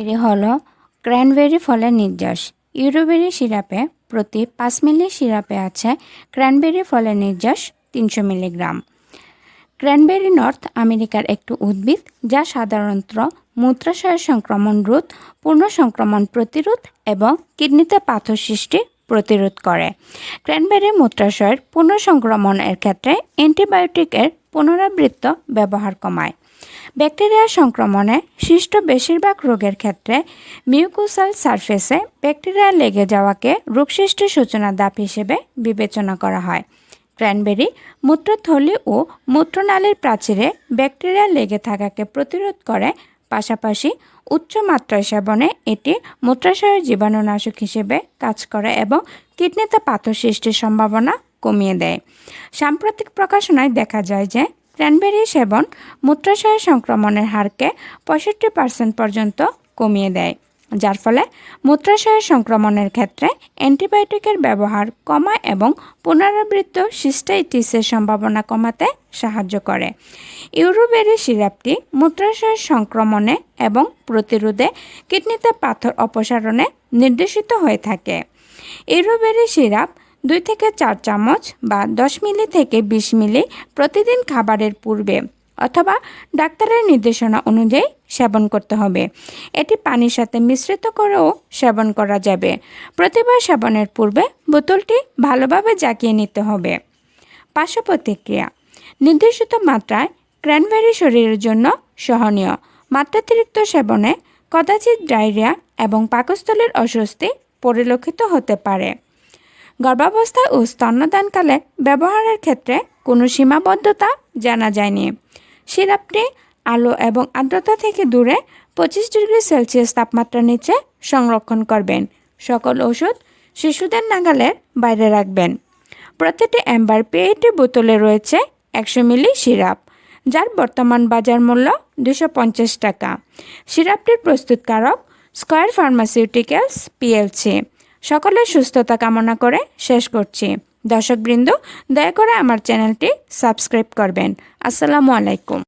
এটি হলো ক্র্যানবেরি ফলের নির্যাস। ইউরোবেরি সিরাপে প্রতি পাঁচ মিলি সিরাপে আছে ক্র্যানবেরি ফলের নির্যাস তিনশো মিলিগ্রাম। ক্র্যানবেরি নর্থ আমেরিকার একটি উদ্ভিদ যা সাধারণত মূত্রাশয় সংক্রমণ রোধ, পূর্ণ সংক্রমণ প্রতিরোধ এবং কিডনিতে পাথর সৃষ্টি প্রতিরোধ করে। ক্র্যানবেরি মূত্রাশয়ের পূর্ণ সংক্রমণের ক্ষেত্রে অ্যান্টিবায়োটিকের পুনরাবৃত্ত ব্যবহার কমায়। ব্যাকটেরিয়া সংক্রমণে সৃষ্ট বেশিরভাগ রোগের ক্ষেত্রে মিউকোসাল সারফেসে ব্যাকটেরিয়া লেগে যাওয়াকে রোগ সৃষ্টির সূচনা দাপ হিসেবে বিবেচনা করা হয়। ক্র্যানবেরি মূত্রথলি ও মূত্রনালীর প্রাচীরে ব্যাকটেরিয়া লেগে থাকাকে প্রতিরোধ করে। পাশাপাশি উচ্চ মাত্রায় সেবনে এটি মূত্রাশয়ের জীবাণুনাশক হিসেবে কাজ করে এবং কিডনিতে পাথর সৃষ্টির সম্ভাবনা কমিয়ে দেয়। সাম্প্রতিক প্রকাশনায় দেখা যায় যে, ক্র্যানবেরি সেবন মূত্রাশয় সংক্রমণের হারকে পঁয়ষট্টি পার্সেন্ট পর্যন্ত কমিয়ে দেয়, যার ফলে মূত্রাশয় সংক্রমণের ক্ষেত্রে অ্যান্টিবায়োটিকের ব্যবহার কমায় এবং পুনরাবৃত্ত সিস্টাইটিসের সম্ভাবনা কমাতে সাহায্য করে। ইউরোবেরি সিরাপটি মূত্রাশয় সংক্রমণে এবং প্রতিরোধে কিডনিতে পাথর অপসারণে নির্দেশিত হয়ে থাকে। ইউরোবেরি সিরাপ দুই থেকে চার চামচ বা দশ মিলি থেকে বিশ মিলি প্রতিদিন খাবারের পূর্বে অথবা ডাক্তারের নির্দেশনা অনুযায়ী সেবন করতে হবে। এটি পানির সাথে মিশ্রিত করেও সেবন করা যাবে। প্রতিবার সেবনের পূর্বে বোতলটি ভালোভাবে জাকিয়ে নিতে হবে। পার্শ্ব প্রতিক্রিয়া। নির্দেশিত মাত্রায় ক্র্যানবেরি শরীরের জন্য সহনীয়। মাত্রাতিরিক্ত সেবনে কদাচিৎ ডায়রিয়া এবং পাকস্থলীর অস্বস্তি পরিলক্ষিত হতে পারে। গর্ভাবস্থা ও স্তন্যদানকালে ব্যবহারের ক্ষেত্রে কোনো সীমাবদ্ধতা জানা যায়নি। সিরাপটি আলো এবং আর্দ্রতা থেকে দূরে পঁচিশ ডিগ্রি সেলসিয়াস তাপমাত্রার নিচে সংরক্ষণ করবেন। সকল ওষুধ শিশুদের নাগালের বাইরে রাখবেন। প্রতিটি অ্যাম্বার পেয়েটি বোতলে রয়েছে একশো মিলি সিরাপ, যার বর্তমান বাজার মূল্য দুশো টাকা। সিরাপটির প্রস্তুতকারক স্কয়ার ফার্মাসিউটিক্যালস পিএলসি সকলের সুস্থতা কামনা করে শেষ করছি। দর্শকবৃন্দ, দয়া করে আমার চ্যানেলটি সাবস্ক্রাইব করবেন। আসসালামু আলাইকুম।